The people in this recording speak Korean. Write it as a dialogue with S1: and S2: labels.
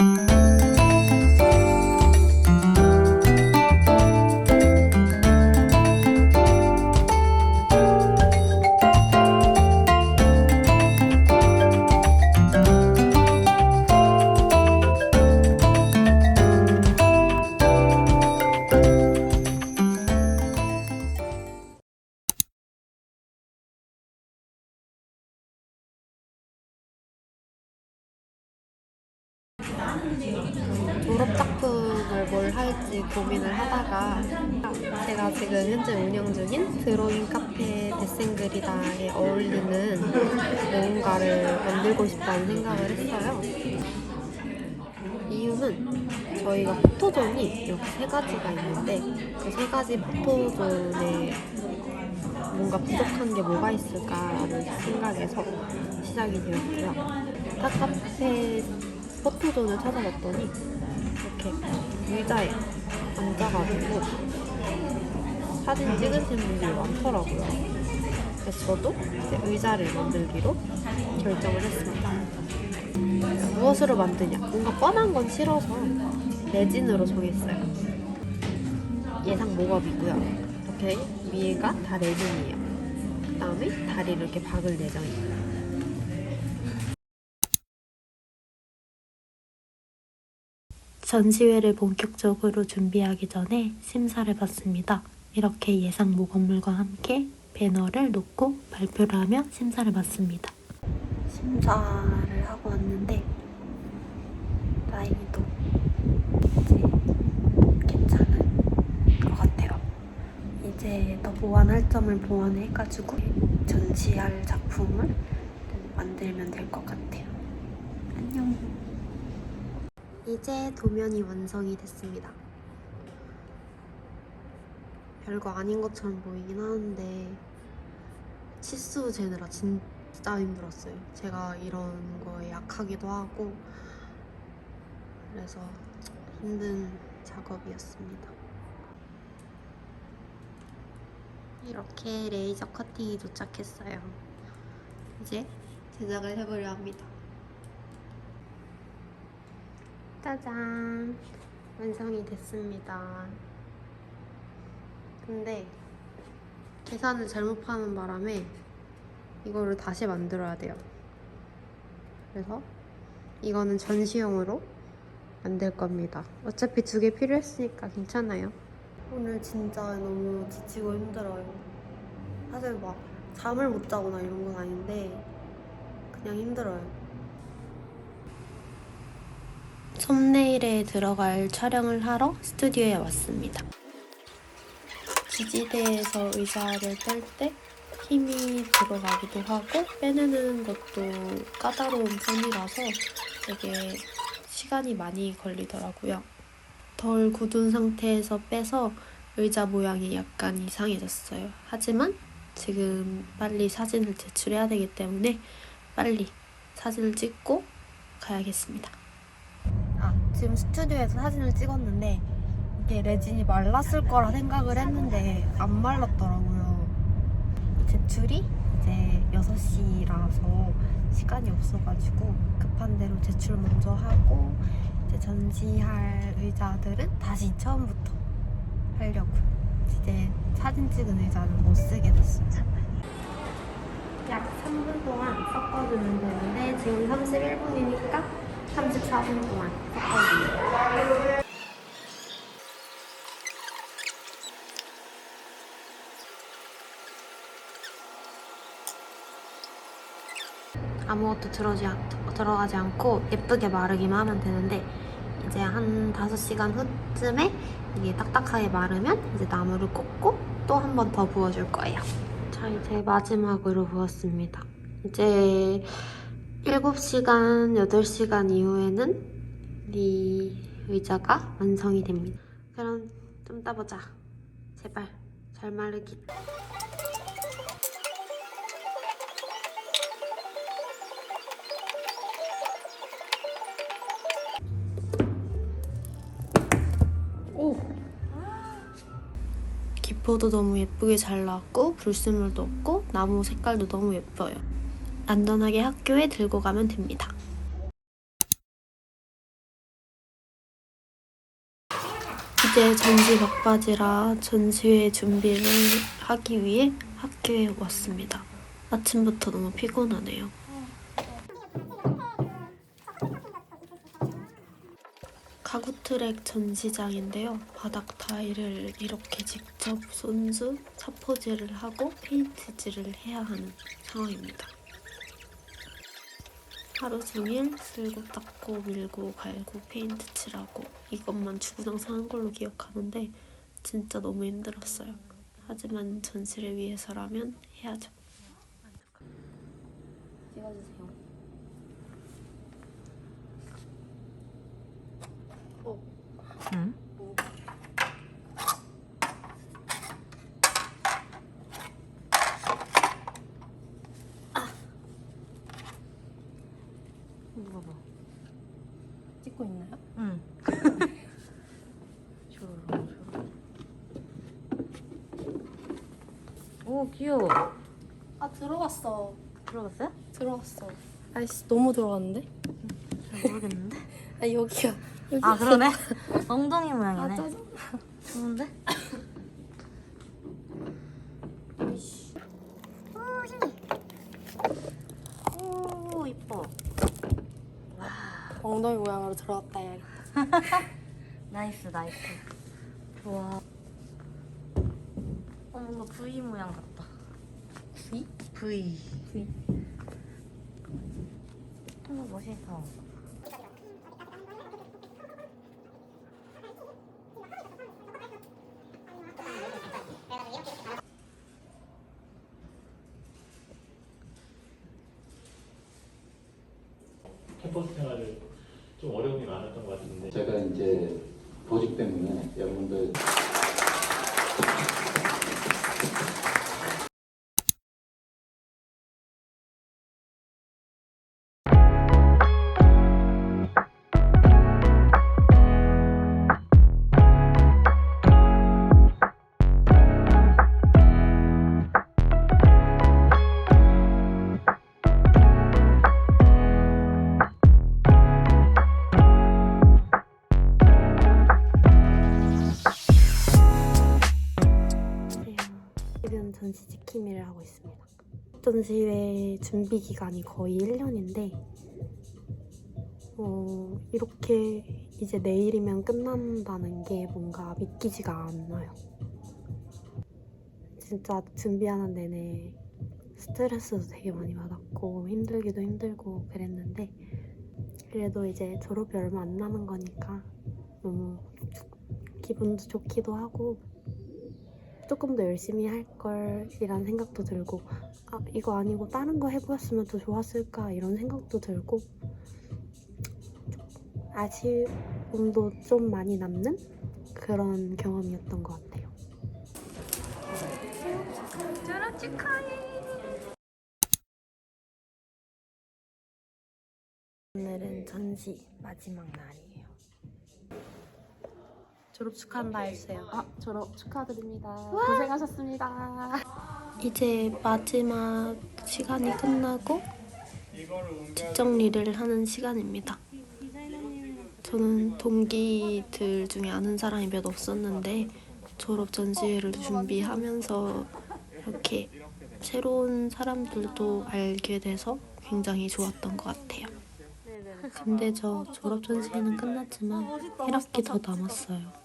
S1: 졸 하다가 제가 지금 현재 운영 중인 드로잉 카페 데센그리다에 어울리는 무언가를 만들고 싶다는 생각을 했어요. 이유는 저희가 포토존이 이렇게 세 가지가 있는데 그 세 가지 포토존에 뭔가 부족한 게 뭐가 있을까라는 생각에서 시작이 되었고요. 타카페 포토존을 찾아봤더니 이렇게 의자에 앉아가지고 사진 찍으시는 분들이 많더라고요. 그래서 저도 이제 의자를 만들기로 결정을 했습니다. 무엇으로 만드냐? 뭔가 뻔한 건 싫어서 레진으로 정했어요. 예상 모업이고요. 이렇게 위에가 다 레진이에요. 그 다음에 다리를 이렇게 박을 예정이에요.
S2: 전시회를 본격적으로 준비하기 전에 심사를 받습니다. 이렇게 예상 모건물과 함께 배너를 놓고 발표를 하며 심사를 받습니다. 심사를 하고 왔는데 다행히도 이제 괜찮은 것 같아요. 이제 더 보완할 점을 보완해가지고 전시할 작품을 만들면 될 것 같아요. 안녕. 이제 도면이 완성이 됐습니다. 별거 아닌 것처럼 보이긴 하는데 치수 재느라 진짜 힘들었어요. 제가 이런 거에 약하기도 하고 그래서 힘든 작업이었습니다. 이렇게 레이저 커팅이 도착했어요. 이제 제작을 해보려 합니다. 짜잔. 완성이 됐습니다. 근데 계산을 잘못하는 바람에 이거를 다시 만들어야 돼요. 그래서 이거는 전시용으로 만들 겁니다. 어차피 두 개 필요했으니까 괜찮아요. 오늘 진짜 너무 지치고 힘들어요. 사실 막 잠을 못 자거나 이런 건 아닌데 그냥 힘들어요 썸네일에 들어갈 촬영을 하러 스튜디오에 왔습니다. 지지대에서 의자를 뺄 때 힘이 들어가기도 하고 빼내는 것도 까다로운 편이라서 되게 시간이 많이 걸리더라고요. 덜 굳은 상태에서 빼서 의자 모양이 약간 이상해졌어요. 하지만 지금 빨리 사진을 제출해야 되기 때문에 빨리 사진을 찍고 가야겠습니다. 아, 지금 스튜디오에서 사진을 찍었는데 이게 레진이 말랐을 거라 생각을 했는데 안 말랐더라고요. 제출이 이제 6시라서 시간이 없어가지고 급한 대로 제출 먼저 하고 이제 전시할 의자들은 다시 처음부터 하려고요. 이제 사진 찍은 의자는 못 쓰게 됐어요. 약 3분 동안 섞어주면 되는데 지금 31분이니까 34분 동안 섞어주세요. 아무것도 들어지, 않- 들어가지 않고 예쁘게 마르기만 하면 되는데 이제 한 5시간 후쯤에 이게 딱딱하게 마르면 이제 나무를 꽂고 또 한 번 더 부어줄 거예요. 자 이제 마지막으로 부었습니다. 이제 7시간, 8시간 이후에는 이 의자가 완성이 됩니다. 그럼 좀 따보자. 제발 잘 마르기. 오! 기포도 너무 예쁘게 잘 나왔고 불순물도 없고 나무 색깔도 너무 예뻐요. 안전하게 학교에 들고 가면 됩니다. 이제 전시 막바지라 전시회 준비를 하기 위해 학교에 왔습니다. 아침부터 너무 피곤하네요. 가구 트랙 전시장인데요. 바닥 타일을 이렇게 직접 손수 차포질을 하고 페인트질을 해야 하는 상황입니다. 하루 종일 쓸고 닦고 밀고 갈고 페인트 칠하고 이것만 주구장창 한 걸로 기억하는데 진짜 너무 힘들었어요. 하지만 전시를 위해서라면 해야죠. 찍어주세요.
S1: 찍고 있나요?
S3: 응. 조롱 조롱. 오 귀여워.
S1: 아 들어갔어.
S3: 들어갔어요?
S1: 들어갔어. 아이씨 너무 들어갔는데?
S3: 잘 모르겠는데.
S1: 아 여기야. 여기.
S3: 아 그러네. 엉덩이
S1: 아
S3: 모양이네.
S1: 짜증.
S3: 좋은데? 오 이뻐.
S1: 엉덩이 모양으로 들어갔다 야.
S3: 나이스 나이스. 좋아. 어 뭔가 V 모양 같다.
S1: V?
S3: V.
S1: V.
S3: 어 멋있어.
S4: 캠퍼스 생활을 좀 어려움이 많았던 것 같은데.
S5: 제가 이제 보직 때문에 여러분들
S2: 전시회 준비 기간이 거의 1년인데 어, 이렇게 이제 내일이면 끝난다는 게 뭔가 믿기지가 않아요. 진짜 준비하는 내내 스트레스도 되게 많이 받았고 힘들기도 힘들고 그랬는데 그래도 이제 졸업이 얼마 안 남은 거니까 너무 기분도 좋기도 하고 조금 더 열심히 할 걸이라는 생각도 들고 아 이거 아니고 다른 거 해보았으면 더 좋았을까 이런 생각도 들고 아쉬움도 좀 많이 남는 그런 경험이었던 것 같아요. 오늘은 전시 마지막 날이에요. 졸업 축하한다 했어요.
S1: 아 졸업 축하드립니다. 고생하셨습니다.
S2: 이제 마지막 시간이 끝나고 뒷정리를 하는 시간입니다. 저는 동기들 중에 아는 사람이 몇 없었는데 졸업 전시회를 준비하면서 이렇게 새로운 사람들도 알게 돼서 굉장히 좋았던 것 같아요. 근데 저 졸업 전시회는 끝났지만 1학기 더 남았어요.